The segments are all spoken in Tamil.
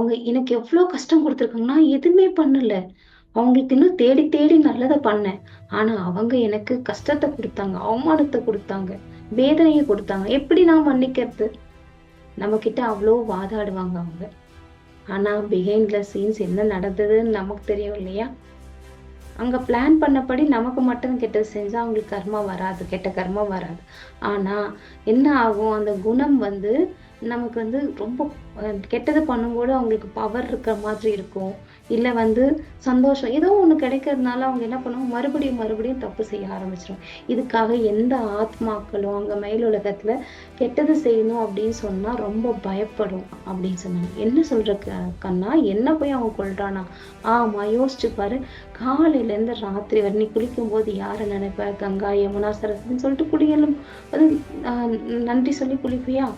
அவங்க எனக்கு எவ்வளோ கஷ்டம் கொடுத்துருக்காங்கன்னா எதுவுமே பண்ணல. அவங்களுக்கு இன்னும் தேடி தேடி நல்லதை பண்ணேன். ஆனா அவங்க எனக்கு கஷ்டத்தை கொடுத்தாங்க அவமானத்தை கொடுத்தாங்க வேதனையை கொடுத்தாங்க. எப்படி நான் மன்னிக்கிறது? நம்ம கிட்ட அவ்வளோ வாதாடுவாங்க அவங்க. ஆனா பிஹைண்ட்ல சீன்ஸ் என்ன நடந்ததுன்னு நமக்கு தெரியும் இல்லையா? அங்க பிளான் பண்ணபடி நமக்கு மட்டும் கெட்டது செஞ்சா அவங்களுக்கு கர்மா வராது கெட்ட கர்மா வராது. ஆனா என்ன ஆகும்? அந்த குணம் வந்து நமக்கு வந்து ரொம்ப கெட்டது பண்ணும்போது அவங்களுக்கு பவர் இருக்கிற மாதிரி இருக்கும். இல்லை வந்து சந்தோஷம். ஏதோ ஒன்று கிடைக்கிறதுனால அவங்க என்ன பண்ணுவாங்க? மறுபடியும் மறுபடியும் தப்பு செய்ய ஆரம்பிச்சிடும் இதுக்காக எந்த ஆத்மாக்களும் அங்கே மேலுலகத்தில் கெட்டது செய்யணும் அப்படின்னு சொன்னால் ரொம்ப பயப்படும் அப்படின்னு சொன்னாங்க. என்ன சொல்கிற கண்ணா? என்ன போய் அவங்க கொள்றானா ஆமாம் யோசிச்சு பாரு. காலையிலேருந்து ராத்திரி வரை நீ குளிக்கும் போது யாரை நினைப்ப? கங்கா யமுனா சரஸ்வதினு சொல்லிட்டு குளியலும். அது நன்றி சொல்லி குளிப்பியா?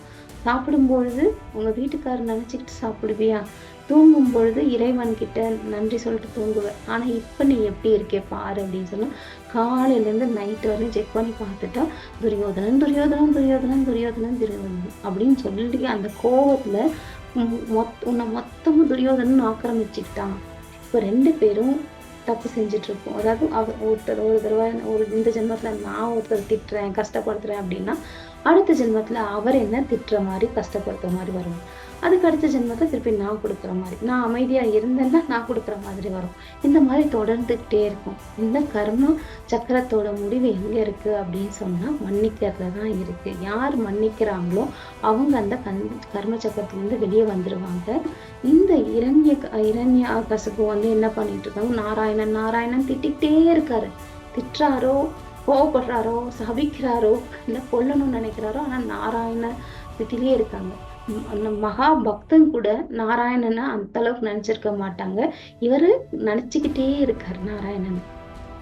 சாப்பிடும்பொழுது உங்கள் வீட்டுக்காரர் நினச்சிக்கிட்டு சாப்பிடுவியா? தூங்கும் பொழுது இறைவன் கிட்ட நன்றி சொல்லிட்டு தூங்குவேன் ஆனால் இப்போ நீ எப்படி இருக்கே பாரு அப்படின்னு சொன்னால் காலையிலேருந்து நைட் வரையும் செக் பண்ணி பார்த்துட்டா துரியோதனன் துரியோதனன் துரியோதனன் துரியோதனன் துரியோதனன் அப்படின்னு சொல்லிட்டு அந்த கோபத்தில் மொத் உன்னை மொத்தமும் துரியோதனன் ஆக்கிரமிச்சுக்கிட்டான். இப்போ ரெண்டு பேரும் தப்பு செஞ்சிட்ருப்போம். அதாவது அவர் ஒருத்தர் ஒரு தடவை ஒரு இந்த ஜென்மத்தில் நான் ஒருத்தர் திட்டுறேன் கஷ்டப்படுத்துகிறேன் அப்படின்னா அடுத்த ஜென்மத்தில் அவர் என்ன திட்டுற மாதிரி கஷ்டப்படுத்துற மாதிரி வரும். அதுக்கு அடுத்த ஜென்மத்தை திருப்பி நான் கொடுக்குற மாதிரி நான் அமைதியாக இருந்தேன்னா நான் கொடுக்குற மாதிரி வரும். இந்த மாதிரி தொடர்ந்துக்கிட்டே இருக்கும். இந்த கர்ம சக்கரத்தோட முடிவு எங்கே இருக்குது அப்படின்னு சொன்னால் மன்னிக்கிறதுல தான் இருக்குது யார் மன்னிக்கிறாங்களோ அவங்க அந்த கண் கர்ம சக்கரத்துலேருந்து வெளியே வந்துடுவாங்க இந்த இரண்ய இரண்ய கசப்பு வந்து என்ன பண்ணிட்டு இருக்காங்க? நாராயணன் நாராயணன் திட்டிகிட்டே இருக்காரு. திட்டுறாரோ? கோவப்படுறாரோ சபிக்கிறாரோ இல்லை கொல்லணும்னு நினைக்கிறாரோ ஆனா நாராயண திட்டிலே இருக்காங்க. மகா பக்தன் கூட நாராயணனை அந்த அளவுக்கு நினைச்சிருக்க மாட்டாங்க. இவரு நினைச்சுக்கிட்டே இருக்காரு நாராயணன்.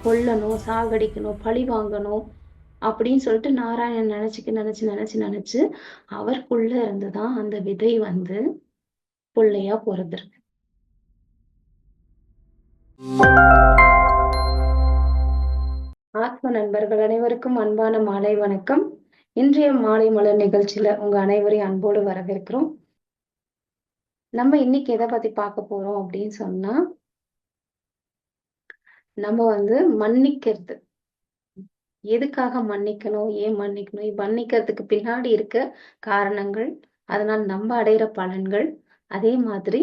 கொல்லணும் சாகடிக்கணும் பழி வாங்கணும் அப்படின்னு சொல்லிட்டு நாராயணன் நினைச்சுக்க நினைச்சு நினைச்சு நினைச்சு அவருக்குள்ள இருந்துதான் அந்த விதை வந்து பிள்ளையா பிறந்திருக்கு ஆத்ம நண்பர்கள் அனைவருக்கும் அன்பான மாலை வணக்கம். இன்றைய மாலை மலர் நிகழ்ச்சியில உங்க அனைவரையும் அன்போடு வரவேற்கிறோம். நம்ம இன்னைக்கு எதை பத்தி பார்க்க போறோம் அப்படின்னு சொன்னா நம்ம வந்து மன்னிக்கிறது. எதுக்காக மன்னிக்கணும்? ஏன் மன்னிக்கணும்? மன்னிக்கிறதுக்கு பின்னாடி இருக்க காரணங்கள் அதனால் நம்ம அடையிற பலன்கள் அதே மாதிரி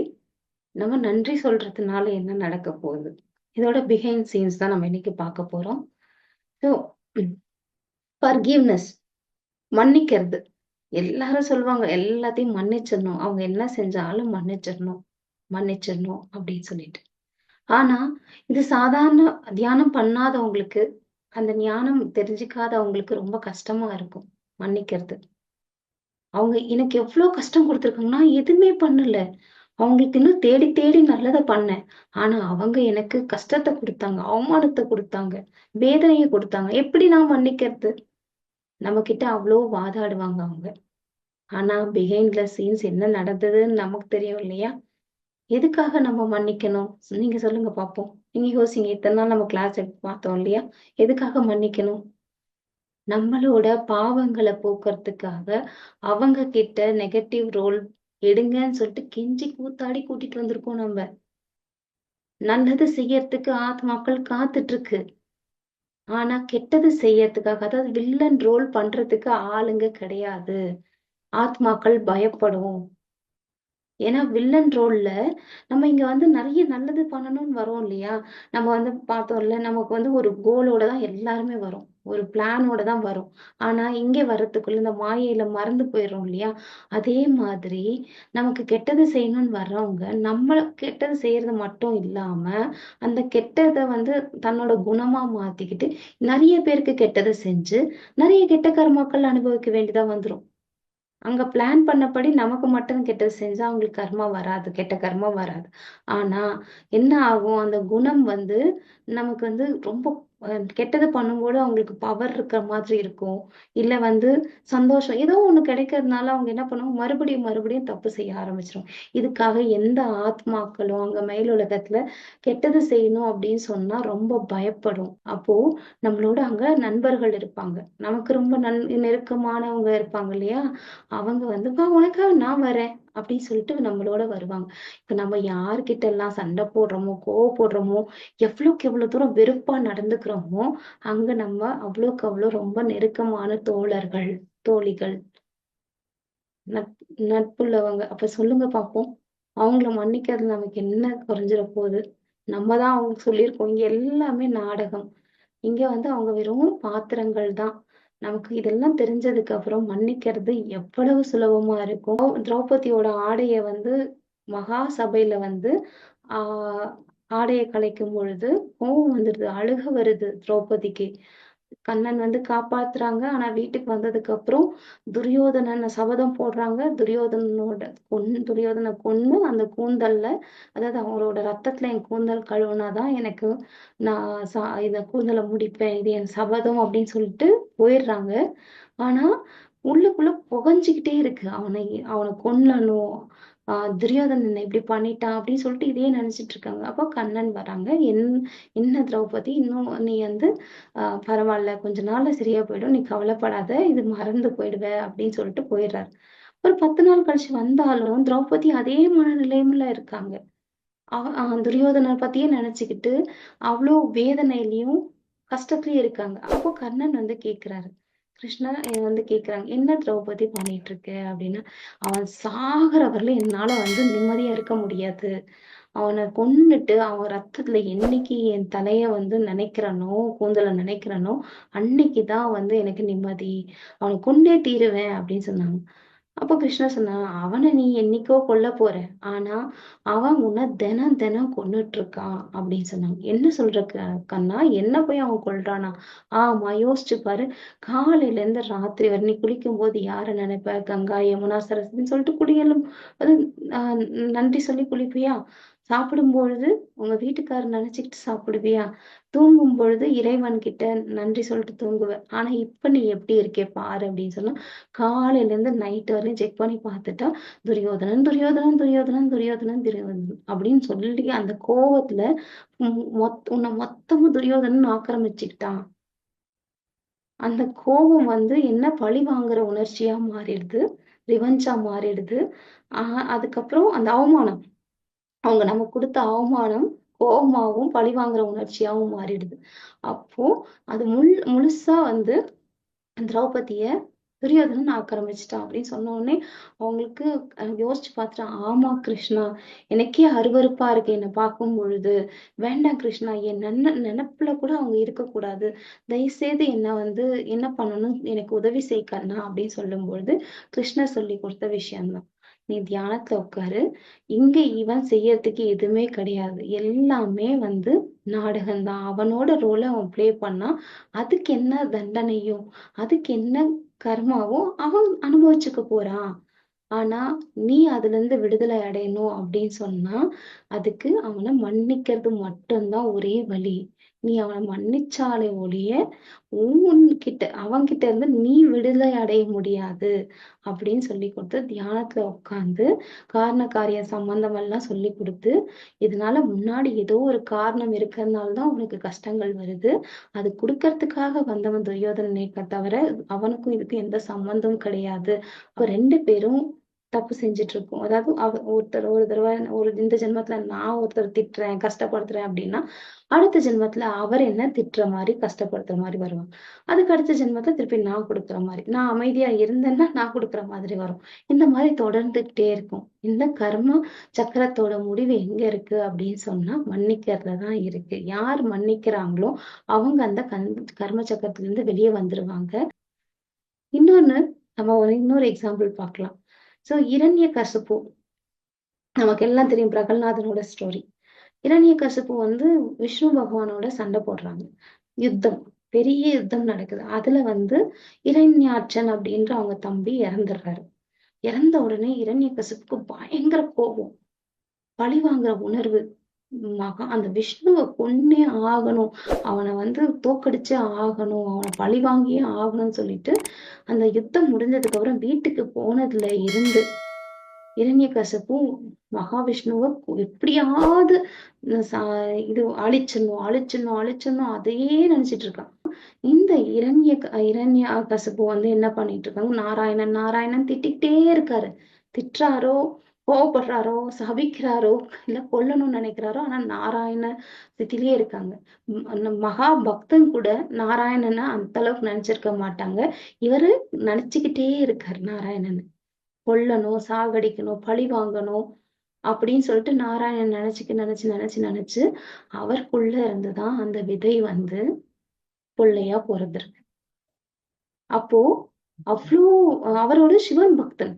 நம்ம நன்றி சொல்றதுனால என்ன நடக்க போகுது? இதோட பிஹைண்ட் சீன்ஸ் தான் நம்ம இன்னைக்கு பார்க்க போறோம். ஸோ ஃபர்கிவ்னஸ் மன்னிக்கிறது. எல்லாரும் சொல்லுவாங்க எல்லாத்தையும் மன்னிச்சிடணும். அவங்க என்ன செஞ்சாலும் மன்னிச்சிடணும். மன்னிச்சிடணும் அப்படின்னு சொல்லிட்டு. ஆனா இது சாதாரண தியானம் பண்ணாதவங்களுக்கு அந்த ஞானம் தெரிஞ்சுக்காதவங்களுக்கு ரொம்ப கஷ்டமா இருக்கும் மன்னிக்கிறது. அவங்க எனக்கு எவ்வளவு கஷ்டம் கொடுத்துருக்காங்கன்னா எதுவுமே பண்ணல. அவங்களுக்கு இன்னும் தேடி தேடி நல்லதை பண்ணேன். ஆனா அவங்க எனக்கு கஷ்டத்தை கொடுத்தாங்க அவமானத்தை கொடுத்தாங்க வேதனையை கொடுத்தாங்க. எப்படி நான் மன்னிக்கிறது? நம்ம கிட்ட அவ்வளோ வாதாடுவாங்க அவங்க. ஆனா பிஹைண்ட்ல சீன்ஸ் என்ன நடந்ததுன்னு நமக்கு தெரியும் இல்லையா? எதுக்காக நம்ம மன்னிக்கணும்? நீங்க சொல்லுங்க பாப்போம். நீங்க யோசிங்க இத்தனை நாள் நம்ம கிளாஸ் எடுத்து பார்த்தோம் இல்லையா? எதுக்காக மன்னிக்கணும்? நம்மளோட பாவங்களை போக்குறதுக்காக அவங்க கிட்ட நெகட்டிவ் ரோல் எடுங்கன்னு சொல்லிட்டு கெஞ்சி கூத்தாடி கூட்டிட்டு வந்திருக்கோம் நம்ம. நல்லது செய்யறதுக்கு ஆத்மாக்கள் காத்துட்டு இருக்கு ஆனா கெட்டது செய்யறதுக்காக அதாவது வில்லன் ரோல் பண்றதுக்கு ஆளுங்க கிடையாது. ஆத்மாக்கள் பயப்படும் ஏன்னா வில்லன் ரோல்ல நம்ம இங்க வந்து நிறைய நல்லது பண்ணணும்னு வரோம் இல்லையா? நம்ம வந்து பார்த்தோம்ல நமக்கு வந்து ஒரு கோலோட தான் எல்லாருமே வரும். ஒரு பிளானோட தான் வரும். ஆனா இங்க வர்றதுக்குள்ள இந்த மாயையில மறந்து போயிடுறோம் இல்லையா? அதே மாதிரி நமக்கு கெட்டது செய்யணும்னு வர்றவங்க நம்ம கெட்டது செய்யறது மட்டும் இல்லாம அந்த கெட்டதை வந்து தன்னோட குணமா மாத்திக்கிட்டு நிறைய பேருக்கு கெட்டதை செஞ்சு நிறைய கெட்ட கர்மாக்கள் அனுபவிக்க வேண்டியதா வந்துரும். அங்க பிளான் பண்ணபடி நமக்கு மட்டும் கெட்டது செஞ்சா அவங்களுக்கு கர்மா வராது கெட்ட கர்மா வராது. ஆனா என்ன ஆகும்? அந்த குணம் வந்து நமக்கு வந்து ரொம்ப கெட்டது பண்ணும்போது அவங்களுக்கு பவர் இருக்கிற மாதிரி இருக்கும். இல்ல வந்து சந்தோஷம் ஏதோ ஒண்ணு கிடைக்கிறதுனால அவங்க என்ன பண்ணுவாங்க? மறுபடியும் மறுபடியும் தப்பு செய்ய ஆரம்பிச்சிடும் இதுக்காக எந்த ஆத்மாக்களும் அங்க மேலுலகத்துல கெட்டது செய்யணும் அப்படின்னு சொன்னா ரொம்ப பயப்படும். அப்போ நம்மளோட அங்க நண்பர்கள் இருப்பாங்க. நமக்கு ரொம்ப நன் நெருக்கமானவங்க இருப்பாங்க இல்லையா? அவங்க வந்து உனக்காக நான் வரேன். அப்படின்னு சொல்லிட்டு நம்மளோட வருவாங்க. இப்ப நம்ம யார்கிட்ட எல்லாம் சண்டை போடுறோமோ கோவப்படுறோமோ எவ்வளவுக்கு எவ்வளவு தூரம் வெறுப்பா நடந்துக்கிறோமோ அங்க நம்ம அவ்வளவுக்கு அவ்வளவு ரொம்ப நெருக்கமான தோழர்கள் தோழிகள் நட் நட்புள்ளவங்க. அப்ப சொல்லுங்க பாப்போம். அவங்கள மன்னிக்கிறது நமக்கு என்ன குறைஞ்சிட போகுது? நம்ம தான் அவங்க சொல்லியிருக்கோம். இங்க எல்லாமே நாடகம். இங்க வந்து அவங்க வெறும் பாத்திரங்கள் தான். நமக்கு இதெல்லாம் தெரிஞ்சதுக்கு அப்புறம் மன்னிக்கிறது எவ்வளவு சுலபமா இருக்கும். திரௌபதியோட ஆடைய வந்து மகா சபையில வந்து ஆஹ் ஆடையை கலைக்கும் பொழுது கோவம் வந்துடுது அழுக வருது திரௌபதிக்கு. கண்ணன் வந்து காப்பாத்துறாங்க. ஆனா வீட்டுக்கு வந்ததுக்கு அப்புறம் துரியோதனனை சபதம் போடுறாங்க. துரியோதனனோட கொன் துரியோதனை கொன்னு அந்த கூந்தல்ல அதாவது அவங்களோட ரத்தத்துல என் கூந்தல் கழுவுனாதான் எனக்கு நான் சா இத கூந்தலை முடிப்பேன் இது என் சபதம் அப்படின்னு சொல்லிட்டு போயிடுறாங்க. ஆனா உள்ளுக்குள்ள புகஞ்சுக்கிட்டே இருக்கு. அவனை அவனை கொல்லணும். ஆஹ் துரியோதனன் இப்படி பண்ணிட்டான் அப்படின்னு சொல்லிட்டு இதே நினைச்சிட்டு இருக்காங்க. அப்போ கண்ணன் வராங்க. என் என்ன திரௌபதி? இன்னும் நீ வந்து ஆஹ் பரவாயில்ல. கொஞ்ச நாள்ல சரியா போயிடும். நீ கவலைப்படாத. இது மறந்து போயிடுவ அப்படின்னு சொல்லிட்டு போயிடுறாரு. ஒரு பத்து நாள் கழிச்சு வந்தாலும் திரௌபதி அதே மனநிலைமையில இருக்காங்க. அவ துரியோதனர் பத்தியே நினைச்சுக்கிட்டு அவ்வளோ வேதனையிலயும் கஷ்டத்துலயும் இருக்காங்க. அப்போ கர்ணன் வந்து கேக்குறாரு. கிருஷ்ணா வந்து கேக்குறாங்க என்ன திரௌபதி பண்ணிட்டு இருக்க அப்படின்னா. அவன் சாகிற வரல என்னால வந்து நிம்மதியா இருக்க முடியாது. அவனை கொன்னுட்டு அவன் ரத்தத்துல என்னைக்கு என் தலைய வந்து நினைக்கிறனோ கூந்தல நினைக்கிறனோ அன்னைக்குதான் வந்து எனக்கு நிம்மதி. அவனை கொண்டே தீருவேன் அப்படின்னு சொன்னாங்க. அப்போ கிருஷ்ணர் சொன்னான் அவனை நீ என்னைக்கோ கொல்ல போற. ஆனா அவன் உன்னை தினம் தினம் கொன்னுட்டு இருக்கான் அப்படின்னு சொன்னாங்க. என்ன சொல்ற கண்ணா? என்ன போய் அவன் கொல்றானா? ஆமா யோசிச்சு பாரு. காலையில இருந்து ராத்திரி வரை நீ குளிக்கும் போது யார நினைப்ப? கங்கா யமுனா சரஸ்வதின்னு சொல்லிட்டு குடியலும். அது நன்றி சொல்லி குளிப்பியா? சாப்பிடும் பொழுது உங்க வீட்டுக்காரர் நினைச்சுக்கிட்டு சாப்பிடுவியா? தூங்கும் பொழுது இறைவன் கிட்ட நன்றி சொல்லிட்டு தூங்குவேன் ஆனா இப்ப நீ எப்படி இருக்கே பாரு அப்படின்னு சொன்னா காலையில இருந்து நைட் வரையும் செக் பண்ணி பார்த்துட்டா துரியோதனன் துரியோதனன் துரியோதனன் துரியோதனன் துரியோதனன் அப்படின்னு சொல்லி அந்த கோவத்துல மொத் உன்னை மொத்தமும் துரியோதனன் ஆக்கிரமிச்சுக்கிட்டான். அந்த கோபம் வந்து என்ன பழி வாங்குற உணர்ச்சியா மாறிடுது ரிவஞ்சா மாறிடுது. ஆஹ் அதுக்கப்புறம் அந்த அவமானம். அவங்க நம்ம கொடுத்த அவமானம் கோபமாவும் பழி வாங்குற உணர்ச்சியாவும் மாறிடுது. அப்போ அது முள் முழுசா வந்து திரௌபதிய துரியோதனன் ஆக்கிரமிச்சிட்டான் அப்படின்னு சொன்ன உடனே அவங்களுக்கு யோசிச்சு பார்த்துட்டான் ஆமா கிருஷ்ணா எனக்கே அருவருப்பா இருக்கு என்னை பார்க்கும் பொழுது. வேண்டாம் கிருஷ்ணா என் நன்ன நினப்புல கூட அவங்க இருக்கக்கூடாது. தயவுசெய்து என்ன வந்து என்ன பண்ணணும்? எனக்கு உதவி செய்யக்கண்ணா அப்படின்னு சொல்லும் பொழுது கிருஷ்ணர் சொல்லி கொடுத்த விஷயம்தான். நீ தியானத்துல உட்காரு. இங்க இவன் செய்யறதுக்கு எதுவுமே கிடையாது. எல்லாமே வந்து நாடகம்தான். அவனோட ரோல அவன் பிளே பண்ணா அதுக்கு என்ன தண்டனையும் அதுக்கு என்ன கர்மாவும் அவன் அனுபவிச்சுக்க போறான். ஆனா நீ அதுல இருந்து விடுதலை அடையணும் அப்படின்னு சொன்னா அதுக்கு அவனை மன்னிக்கிறது மட்டும்தான் ஒரே வழி. நீ அவனை மன்னிச்சாலே ஒழிய உன்கிட்ட அவன்கிட்ட இருந்து நீ விடுதலை அடைய முடியாது அப்படின்னு சொல்லி கொடுத்து தியானத்துல உட்காந்து காரண காரிய சம்பந்தம் எல்லாம் சொல்லி கொடுத்து இதனால முன்னாடி ஏதோ ஒரு காரணம் இருக்கிறதுனாலதான் உனக்கு கஷ்டங்கள் வருது. அது கொடுக்கறதுக்காக வந்தவன் துரியோதனனை தவிர அவனுக்கும் இதுக்கும் எந்த சம்பந்தமும் கிடையாது. அப்ப ரெண்டு பேரும் தப்பு செஞ்சுட்டு இருக்கோம் அதாவது அவ ஒருத்தர் ஒரு தடவை ஒரு இந்த ஜென்மத்துல நான் ஒருத்தர் திட்டுறேன் கஷ்டப்படுத்துறேன் அப்படின்னா அடுத்த ஜென்மத்துல அவர் என்ன திட்டுற மாதிரி கஷ்டப்படுத்துற மாதிரி வருவாங்க. அதுக்கு அடுத்த ஜென்மத்துல திருப்பி நான் கொடுக்குற மாதிரி நான் அமைதியா இருந்தேன்னா நான் கொடுக்குற மாதிரி வரும். இந்த மாதிரி தொடர்ந்துகிட்டே இருக்கும். இந்த கர்ம சக்கரத்தோட முடிவு எங்க இருக்கு அப்படின்னு சொன்னா மன்னிக்கிறதுல தான் இருக்கு. யார் மன்னிக்கிறாங்களோ அவங்க அந்த கர்ம சக்கரத்துல இருந்து வெளியே வந்துருவாங்க. இன்னொன்னு நம்ம ஒரு இன்னொரு எக்ஸாம்பிள் பார்க்கலாம். சோ இரண்ய கசப்பு நமக்கு எல்லாம் தெரியும் பிரகல்நாதனோட ஸ்டோரி இரண்ய கசப்பு வந்து விஷ்ணு பகவானோட சண்டை போடுறாங்க. யுத்தம். பெரிய யுத்தம் நடக்குது. அதுல வந்து இரண்யாட்சன் அப்படின்ற அவங்க தம்பி இறந்துடுறாரு. இறந்த உடனே இரண்ய கசப்புக்கு பயங்கர கோபம். பழி வாங்குற உணர்வு. மகா அந்த விஷ்ணுவை கொன்னே ஆகணும். அவனை வந்து தோக்கடிச்சே ஆகணும். அவனை பழி வாங்கியே ஆகணும்னு சொல்லிட்டு அந்த யுத்தம் முடிஞ்சதுக்கு அப்புறம் வீட்டுக்கு போனதுல இருந்து இரண்யகசப்பும் மகாவிஷ்ணுவை எப்படியாவது இது அழிச்சிடணும் அழிச்சிடணும் அழிச்சிடணும் அதையே நினைச்சிட்டு இருக்கான். இந்த இரண்ய இரண்ய கசப்பு வந்து என்ன பண்ணிட்டு இருக்காங்க? நாராயணன் நாராயணன் திட்டிக்கிட்டே இருக்காரு. திட்டுறாரோ? கோவப்படுறாரோ சபிக்கிறாரோ இல்ல கொல்லணும்னு நினைக்கிறாரோ ஆனா நாராயண ஸ்தித்திலேயே இருக்காங்க. மகா பக்தன் கூட நாராயணனை அந்த அளவுக்கு நினைச்சிருக்க மாட்டாங்க. இவரு நினைச்சுக்கிட்டே இருக்காரு நாராயணன். கொல்லணும் சாகடிக்கணும் பழி வாங்கணும் அப்படின்னு சொல்லிட்டு நாராயணன் நினைச்சுக்க நினைச்சு நினைச்சு நினைச்சு அவருக்குள்ள இருந்துதான் அந்த விதை வந்து பிள்ளையா பிறந்திருக்கு அப்போ அவ்வளோ அவரோட சிவன் பக்தன்.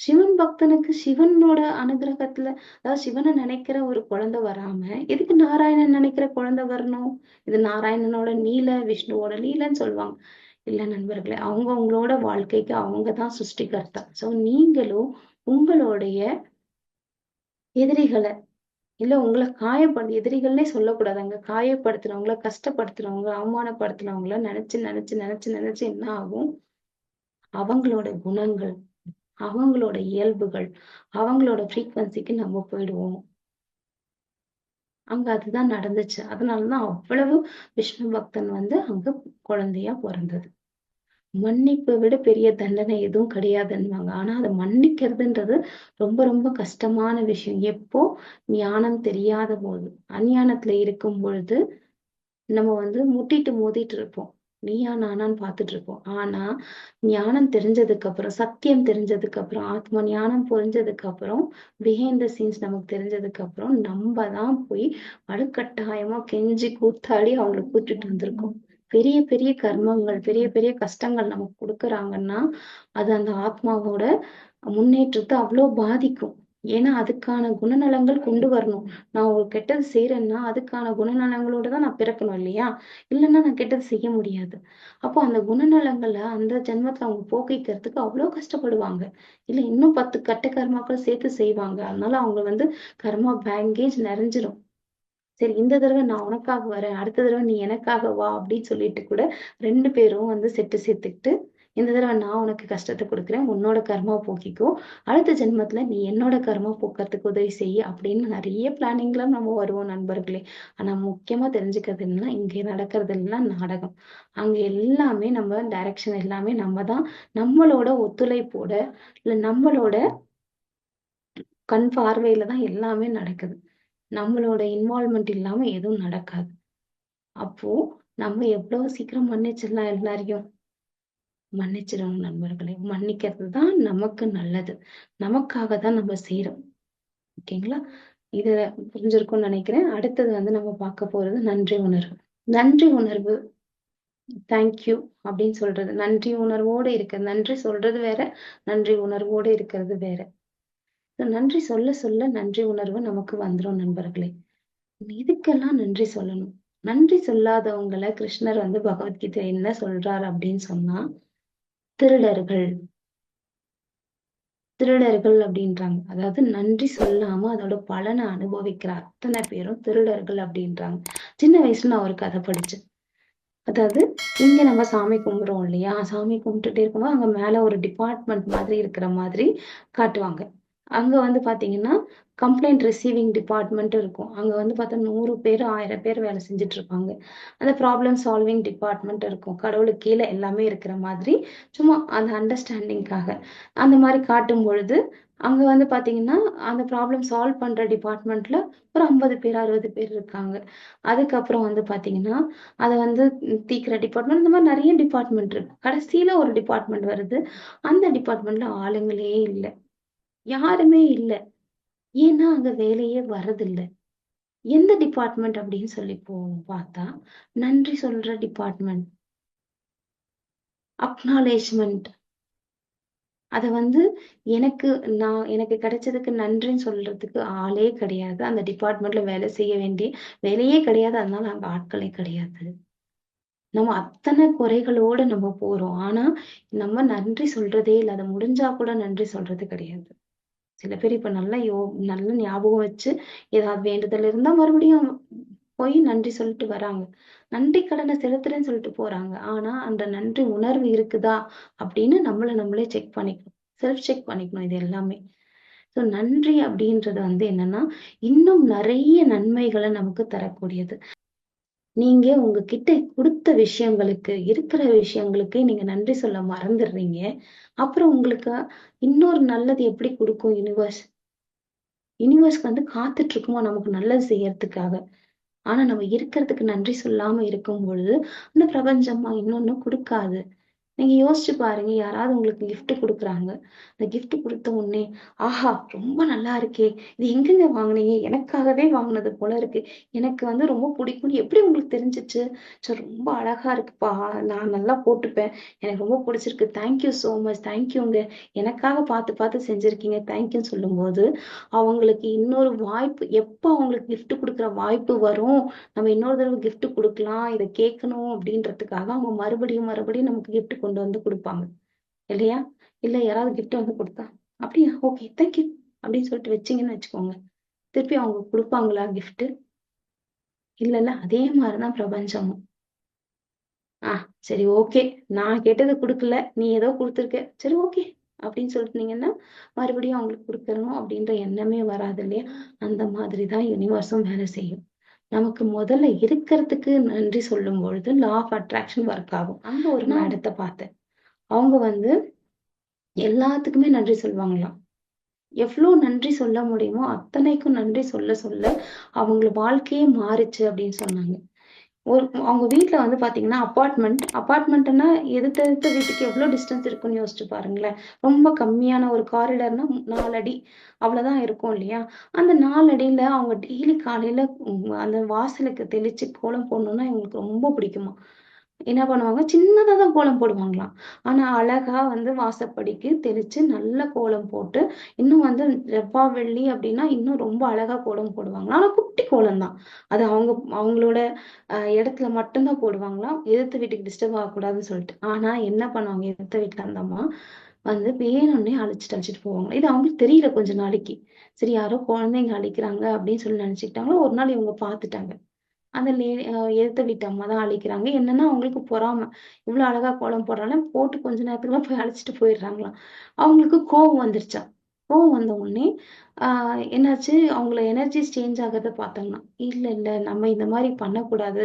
சிவன் பக்தனுக்கு சிவனோட அனுகிரகத்துல அதாவது சிவனை நினைக்கிற ஒரு குழந்தை வராம எதுக்கு நாராயணன் நினைக்கிற குழந்தை வரணும்? இது நாராயணனோட நீல விஷ்ணுவோட நீலன்னு சொல்லுவாங்க. இல்ல நண்பர்களே அவங்க அவங்களோட வாழ்க்கைக்கு அவங்கதான் சிருஷ்டிகர்த்தா. சோ நீங்களும் உங்களுடைய எதிரிகளை இல்ல உங்களை காயப்படு எதிரிகள்னே சொல்லக்கூடாதாங்க. காயப்படுத்துறவங்கள கஷ்டப்படுத்துறவங்க அவமானப்படுத்துறவங்கள நினைச்சு நினைச்சு நினைச்சு நினைச்சு என்ன ஆகும்? அவங்களோட குணங்கள் அவங்களோட இயல்புகள் அவங்களோட ஃப்ரீக்வன்சிக்கு நம்ம போயிடுவோம். அங்க அதுதான் நடந்துச்சு. அதனாலதான் அவ்வளவு விஷ்ணு பக்தன் வந்து அங்க குழந்தையா பிறந்தது. மன்னிப்பை விட பெரிய தண்டனை எதுவும் கிடையாதுன்னுவாங்க. ஆனா அதை மன்னிக்கிறதுன்றது ரொம்ப ரொம்ப கஷ்டமான விஷயம். எப்போ? ஞானம் தெரியாத போது. அஞ்ஞானத்துல இருக்கும் பொழுது நம்ம வந்து முட்டிட்டு மோதிட்டு இருப்போம். நீயா நானான்னு பார்த்துட்டு இருப்போம் ஆனா ஞானம் தெரிஞ்சதுக்கு அப்புறம் சத்தியம் தெரிஞ்சதுக்கு அப்புறம் ஆத்ம ஞானம் புரிஞ்சதுக்கு அப்புறம் பிஹைண்ட் த சீன்ஸ் நமக்கு தெரிஞ்சதுக்கு அப்புறம் நம்ம தான் போய் வலுக்கட்டாயமா கெஞ்சி கூத்தாடி அவங்களை கூட்டிட்டு வந்திருக்கோம். பெரிய பெரிய கர்மங்கள் பெரிய பெரிய கஷ்டங்கள் நமக்கு கொடுக்குறாங்கன்னா அது அந்த ஆத்மாவோட முன்னேற்றத்தை அவ்வளோ பாதிக்கும். ஏன்னா அதுக்கான குணநலங்கள் கொண்டு வரணும். நான் ஒரு கெட்டது செய்யறேன்னா அதுக்கான குணநலங்களோட தான் நான் பிறக்கணும் இல்லையா? இல்லைன்னா நான் கெட்டது செய்ய முடியாது. அப்போ அந்த குணநலங்களை அந்த ஜென்மத்துல அவங்க போக்கிக்கிறதுக்கு அவ்வளோ கஷ்டப்படுவாங்க. இல்ல இன்னும் பத்து கட்ட கர்மாக்கள் சேர்த்து செய்வாங்க. அதனால அவங்க வந்து கர்மா பேங்கேஜ் நிறைஞ்சிரும். சரி இந்த தடவை நான் உனக்காக வரேன் அடுத்த தடவை நீ எனக்காக வா அப்படின்னு சொல்லிட்டு கூட ரெண்டு பேரும் வந்து செட்டு சேர்த்துக்கிட்டு இந்த தடவை நான் உனக்கு கஷ்டத்தை கொடுக்குறேன் உன்னோட கர்மா போக்கிக்கோ. அடுத்த ஜென்மத்துல நீ என்னோட கர்மா போக்குறதுக்கு உதவி செய்ய அப்படின்னு நிறைய பிளானிங்லாம் நம்ம வருவோம் நண்பர்களே. ஆனா முக்கியமா தெரிஞ்சுக்கிறது என்னன்னா இங்க நடக்கிறது எல்லாம் நாடகம். அங்க எல்லாமே நம்ம டைரக்ஷன் எல்லாமே நம்ம தான். நம்மளோட ஒத்துழைப்போட இல்ல நம்மளோட கண் பார்வையில தான் எல்லாமே நடக்குது. நம்மளோட இன்வால்மெண்ட் இல்லாம எதுவும் நடக்காது. அப்போ நம்ம எவ்வளவு சீக்கிரம் மன்னிச்சிடலாம் எல்லாரையும்? மன்னிச்சிடணும் நண்பர்களே. மன்னிக்கிறது தான் நமக்கு நல்லது. நமக்காக தான் நம்ம செய்யறோம் ஓகேங்களா? இத புரிஞ்சிருக்கும்னு நினைக்கிறேன். அடுத்தது வந்து நம்ம பார்க்க போறது நன்றி உணர்வு. நன்றி உணர்வு. தேங்க்யூ அப்படின்னு சொல்றது. நன்றி உணர்வோடு இருக்கிறது நன்றி சொல்றது வேற நன்றி உணர்வோடு இருக்கிறது வேற. நன்றி சொல்ல சொல்ல நன்றி உணர்வு நமக்கு வந்துரும் நண்பர்களே. இதுக்கெல்லாம் நன்றி சொல்லணும். நன்றி சொல்லாதவங்களை கிருஷ்ணர் வந்து பகவத்கீதை என்ன சொல்றாரு அப்படின்னு சொன்னா திருடர்கள். திருடர்கள் அப்படின்றாங்க. அதாவது நன்றி சொல்லாம அதோட பலனை அனுபவிக்கிற அத்தனை பேரும் திருடர்கள் அப்படின்றாங்க. சின்ன வயசுல நான் ஒரு கதை படிச்சேன். அதாவது இங்க நம்ம சாமி கும்பிடுறோம் இல்லையா? சாமி கும்பிட்டுட்டே இருக்கும்போது அங்க மேல ஒரு டிபார்ட்மெண்ட் மாதிரி இருக்கிற மாதிரி காட்டுவாங்க. அங்க வந்து பாத்தீங்கன்னா கம்ப்ளைண்ட் ரிசீவிங் டிபார்ட்மெண்ட் இருக்கும். அங்க வந்து பார்த்தா நூறு பேர் ஆயிரம் பேர் வேலை செஞ்சுட்டு இருப்பாங்க. அந்த ப்ராப்ளம் சால்விங் டிபார்ட்மெண்ட் இருக்கும். கடவுளுக்கு கீழே எல்லாமே இருக்கிற மாதிரி சும்மா அந்த அண்டர்ஸ்டாண்டிங்காக அந்த மாதிரி காட்டும் பொழுது அங்க வந்து பாத்தீங்கன்னா அந்த ப்ராப்ளம் சால்வ் பண்ற டிபார்ட்மெண்ட்ல ஒரு ஐம்பது பேர் அறுபது பேர் இருக்காங்க. அதுக்கப்புறம் வந்து பாத்தீங்கன்னா அதை வந்து தீக்கிற டிபார்ட்மெண்ட் இந்த மாதிரி நிறைய டிபார்ட்மெண்ட் இருக்கு. கடைசியில ஒரு டிபார்ட்மெண்ட் வருது. அந்த டிபார்ட்மெண்ட்ல ஆளுங்களே இல்லை. யாருமே இல்லை. ஏன்னா அங்க வேலையே வரதில்லை எந்த டிபார்ட்மெண்ட் அப்படின்னு சொல்லி போ பார்த்தா நன்றி சொல்ற டிபார்ட்மெண்ட் அக்னாலேஜ்மெண்ட் அதை வந்து எனக்கு நான் எனக்கு கிடைச்சதுக்கு நன்றின்னு சொல்றதுக்கு ஆளே கிடையாது. அந்த டிபார்ட்மெண்ட்ல வேலை செய்ய வேண்டிய வேலையே கிடையாது. அதனால அங்க ஆட்களே கிடையாது. நம்ம அத்தனை குறைகளோட நம்ம போறோம். ஆனா நம்ம நன்றி சொல்றதே இல்லை. அதை முடிஞ்சா கூட நன்றி சொல்றது கிடையாது. சில பேர் இப்ப நல்லா யோ நல்ல ஞாபகம் வச்சு ஏதாவது வேண்டுதல் இருந்தா மறுபடியும் போய் நன்றி சொல்லிட்டு வராங்க. நன்றி கடனை செலுத்துறேன்னு சொல்லிட்டு போறாங்க. ஆனா அந்த நன்றி உணர்வு இருக்குதா அப்படின்னு நம்மள நம்மளே செக் பண்ணிக்கணும். செல்ஃப் செக் பண்ணிக்கணும் இது எல்லாமே. ஸோ நன்றி அப்படின்றது வந்து என்னன்னா இன்னும் நிறைய நன்மைகளை நமக்கு தரக்கூடியது. நீங்க உங்ககிட்ட குடுத்த விஷயங்களுக்கு, இருக்கிற விஷயங்களுக்கு நீங்க நன்றி சொல்ல மறந்துடுறீங்க. அப்புறம் உங்களுக்கு இன்னொரு நல்லது எப்படி கொடுக்கும் யுனிவர்ஸ்? யுனிவர்ஸ் வந்து காத்துட்டு இருக்குமா நமக்கு நல்லது செய்யறதுக்காக. ஆனா நம்ம இருக்கிறதுக்கு நன்றி சொல்லாம இருக்கும் பொழுது, இந்த பிரபஞ்சமா இன்னொன்னு கொடுக்காது நீங்க யோசிச்சு பாருங்க. யாராவது உங்களுக்கு கிஃப்ட் குடுக்குறாங்க. அந்த கிஃப்ட் குடுத்த உடனே, "ஆஹா! ரொம்ப நல்லா இருக்கே! இது எங்கெங்க வாங்குனீங்க? எனக்காகவே வாங்குனது போல இருக்கு. எனக்கு வந்து ரொம்ப பிடிக்கும்னு எப்படி உங்களுக்கு தெரிஞ்சுச்சு?" "ச்ச ரொம்ப அழகா இருக்குப்பா. நான் நல்லா போட்டுப்பேன். எனக்கு ரொம்ப பிடிச்சிருக்கு. Thank you so much. Thank யூங்க. எனக்காக பார்த்து பார்த்து செஞ்சிருக்கீங்க. தேங்க் யூன்னு" சொல்லும்போது, அவங்களுக்கு இன்னொரு வாய்ப்பு எப்போ அவங்களுக்கு கிஃப்ட் கொடுக்குற வாய்ப்பு வரும், நம்ம இன்னொரு தடவை கிஃப்ட் குடுக்கலாம், இத கேட்கணும் அப்படின்றதுக்காக அவங்க மறுபடியும் மறுபடியும் நமக்கு கிஃப்ட் கொண்டு கொண்டு வந்து குடுப்பாங்க. இல்லையா? இல்ல யாராவது கிஃப்ட் வந்து கொடுத்தா "அப்படியா? ஓகே. தேங்க் யூ" அப்படின்னு சொல்லிட்டு வச்சீங்கன்னு வச்சுக்கோங்க. திருப்பி அவங்க குடுப்பாங்களா கிஃப்ட்? இல்லைல்ல அதே மாதிரிதான் தான் பிரபஞ்சமும். "ஆ சரி ஓகே. நான் கேட்டது குடுக்கல. நீ ஏதோ கொடுத்துருக்க சரி ஓகே." அப்படின்னு சொல்லிட்டீங்கன்னா, மறுபடியும் அவங்களுக்கு குடுக்கணும் அப்படின்ற எண்ணமே வராது இல்லையா? அந்த மாதிரி தான் யூனிவர்ஸும் வேலை செய்யும். நமக்கு முதல்ல இருக்கிறதுக்கு நன்றி சொல்லும் பொழுது, லா ஆஃப் அட்ராக்ஷன் ஒர்க் ஆகும். அங்க ஒரு மேடத்த பார்த்தேன். அவங்க வந்து எல்லாத்துக்குமே நன்றி சொல்லுவாங்களாம். எவ்ளோ நன்றி சொல்ல முடியுமோ, அத்தனைக்கும் நன்றி சொல்ல சொல்ல அவங்க வாழ்க்கையே மாறுச்சு அப்படின்னு சொன்னாங்க. ஒரு அவங்க வீட்டில் வந்து பார்த்தீங்கன்னா, அப்பார்ட்மெண்ட் அபார்ட்மெண்ட்னா எதிர்த்து எடுத்த வீட்டுக்கு எவ்வளோ டிஸ்டன்ஸ் இருக்குன்னு யோசிச்சு பாருங்களேன். ரொம்ப கம்மியான ஒரு காரிடர்னா நாலு அடி அவ்வளோதான் இருக்கும் இல்லையா? அந்த நாலு அடியில் அவங்க டெய்லி காலையில அந்த வாசலுக்கு தெளிச்சு கோலம் போடணும்னா இவங்களுக்கு ரொம்ப பிடிக்குமா என்ன பண்ணுவாங்க, சின்னதாக தான் கோலம் போடுவாங்களாம். ஆனா அழகா வந்து வாசப்படிக்கு தெளிச்சு நல்ல கோலம் போட்டு, இன்னும் வந்து ரெப்பா வெள்ளி அப்படின்னா இன்னும் ரொம்ப அழகா கோலம் போடுவாங்களாம். ஆனா குட்டி கோலம் தான். அது அவங்க அவங்களோட இடத்துல மட்டும்தான் போடுவாங்களாம். எதிர்த்து வீட்டுக்கு டிஸ்டர்ப் ஆகக்கூடாதுன்னு சொல்லிட்டு. ஆனா என்ன பண்ணுவாங்க எதிர்த்த வீட்டில் அந்த அம்மா, வந்து வேணும்னே அழைச்சிட்டு அழைச்சிட்டு போவாங்க. இது அவங்களுக்கு தெரியல கொஞ்ச நாளைக்கு. சரி யாரோ குழந்தைங்க அழிக்கிறாங்க அப்படின்னு சொல்லி நெனச்சுக்கிட்டாங்க. ஒரு நாள் இவங்க பார்த்துட்டாங்க. அந்த லே எதிர்த்த வீட்டு அம்மா தான் அழிக்கிறாங்க. என்னன்னா அவங்களுக்கு பொறாம. இவ்வளவு அழகா கோலம் போடுறாளே, போட்டு கொஞ்ச நேரத்துக்குலாம் போய் அழைச்சிட்டு போயிடுறாங்களாம். அவங்களுக்கு கோவம் வந்துருச்சாம். கோவம் வந்த உடனே, என்னாச்சு, அவங்கள எனர்ஜிஸ் சேஞ்ச் ஆகிறத பார்த்தோம்னா இல்ல, இல்ல நம்ம இந்த மாதிரி பண்ணக்கூடாது.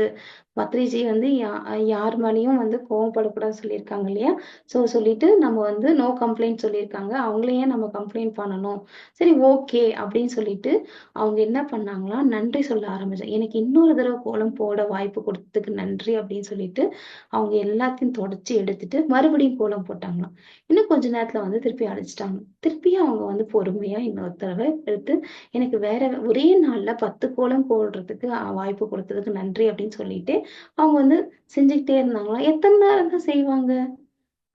பத்ரிஜி வந்து யா யார் மேலேயும் வந்து கோவப்படக்கூடாதுன்னு சொல்லியிருக்காங்க இல்லையா? ஸோ சொல்லிட்டு நம்ம வந்து நோ கம்ப்ளைண்ட் சொல்லியிருக்காங்க. அவங்கள ஏன் நம்ம கம்ப்ளைண்ட் பண்ணணும்? சரி ஓகே அப்படின்னு சொல்லிட்டு, அவங்க என்ன பண்ணாங்களா நன்றி சொல்ல ஆரம்பிச்சாங்க. எனக்கு இன்னொரு தடவை கோலம் போட வாய்ப்பு கொடுத்ததுக்கு நன்றி அப்படின்னு சொல்லிட்டு, அவங்க எல்லாத்தையும் தொடச்சி எடுத்துட்டு மறுபடியும் கோலம் போட்டாங்களாம். இன்னும் கொஞ்ச நேரத்துல வந்து திருப்பி அழைச்சிட்டாங்க திருப்பியும் அவங்க வந்து பொறுமையா இன்னொரு தடவை எடுத்து, எனக்கு வேற ஒரே நாள்ல 10 கோலம் போடுறதுக்கு வாய்ப்பு கொடுத்ததுக்கு நன்றி அப்படின்னு சொல்லிட்டு, அவங்க வந்து செஞ்சுக்கிட்டே இருந்தாங்களாம். எத்தனை நேரம் தான் செய்வாங்க?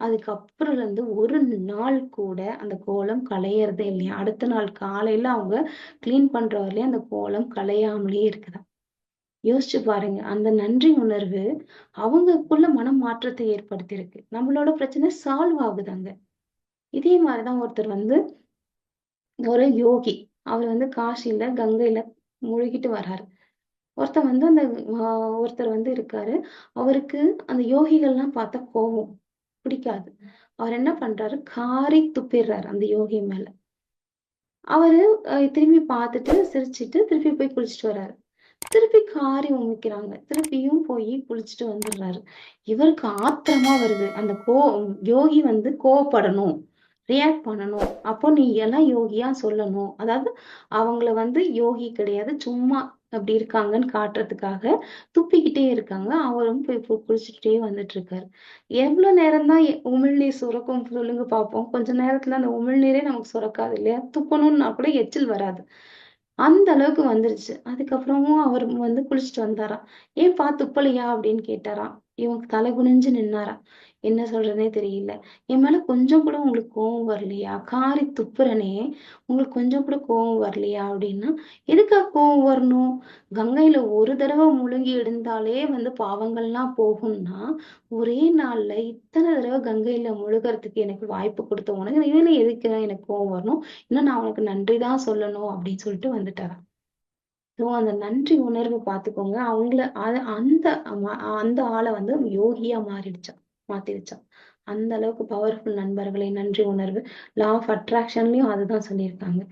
அதுக்கப்புறம் இருந்து ஒரு நாள் கூட அந்த கோலம் களையறதே இல்லையா அடுத்த நாள் காலையில அவங்க கிளீன் பண்ற வரையும் அந்த கோலம் களையாமலே இருக்குதாம். யோசிச்சு பாருங்க. அந்த நன்றி உணர்வு அவங்களுக்குள்ள மன மாற்றத்தை ஏற்படுத்தியிருக்கு. நம்மளோட பிரச்சனை சால்வ் ஆகுதாங்க இதே மாதிரிதான் ஒருத்தர் வந்து ஒரு யோகி. அவர் வந்து காசியில கங்கையில முழுகிட்டு வர்றாரு. ஒருத்தர் வந்து அந்த ஒருத்தர் வந்து இருக்காரு. அவருக்கு அந்த யோகிகள்லாம் பார்த்தா கோவம். பிடிக்காது. அவர் என்ன பண்றாரு, காரி துப்பிடுறாரு அந்த யோகி மேல. அவரு திரும்பி பார்த்துட்டு, சிரிச்சிட்டு திருப்பி போய் குளிச்சுட்டு வர்றாரு. திருப்பி காரி உமிக்கிறாங்க. திருப்பியும் போய் குளிச்சுட்டு வந்துடுறாரு. இவருக்கு ஆத்திரமா வருது. அந்த கோ யோகி வந்து கோவப்படணும். ரியாக்ட் பண்ணணும். அப்போ நீ எல்லாம் யோகியா சொல்லணும். அதாவது அவங்கள வந்து யோகி கிடையாது. சும்மா அப்படி இருக்காங்கன்னு காட்டுறதுக்காக துப்பிக்கிட்டே இருக்காங்க. அவரும் போய் குளிச்சுட்டே வந்துட்டு இருக்காரு எவ்வளவு நேரம் தான் உமிழ்நீர் சுரக்கும் சொல்லுங்க பார்ப்போம். கொஞ்ச நேரத்துல அந்த உமிழ்நீரே நமக்கு சுரக்காது இல்லையா? துப்பணும்னா கூட எச்சில் வராது. அந்த அளவுக்கு வந்துருச்சு. அதுக்கப்புறமும் அவர் வந்து குளிச்சுட்டு வந்தாராம். ஏன் பா துப்பலையா?" அப்படின்னு கேட்டாராம். இவங்க தலை குனிஞ்சு நின்னாராம். என்ன சொல்றதுனே தெரியல. "என் மேல கொஞ்சம் கூட உங்களுக்கு கோவம் வரலையா? காரி துப்புறனே, உங்களுக்கு கொஞ்சம் கூட கோவம் வரலையா?" அப்படின்னா, "எதுக்காக கோவம் வரணும்? கங்கையில ஒரு தடவை முழுங்கி எழுந்தாலே வந்து பாவங்கள்லாம் போகும்னா, ஒரே நாள்ல இத்தனை தடவை கங்கையில முழுகிறதுக்கு எனக்கு வாய்ப்பு கொடுத்த உனக்கு, இதுல எதுக்கு எனக்கு கோவம் வரணும்? இன்னும் நான் உனக்கு நன்றி தான் சொல்லணும்." அப்படின்னு சொல்லிட்டு வந்துட்டாராம். ஸோ அந்த நன்றி உணர்வு பார்த்துக்கோங்க. அவங்கள அந்த அந்த ஆளை வந்து யோகியா மாத்தி வச்சான் அந்த அளவுக்கு பவர்ஃபுல் நண்பர்களே நன்றி உணர்வு. லா ஆஃப் அட்ராக்ஷன்லயும் அதுதான் சொல்லியிருக்காங்க.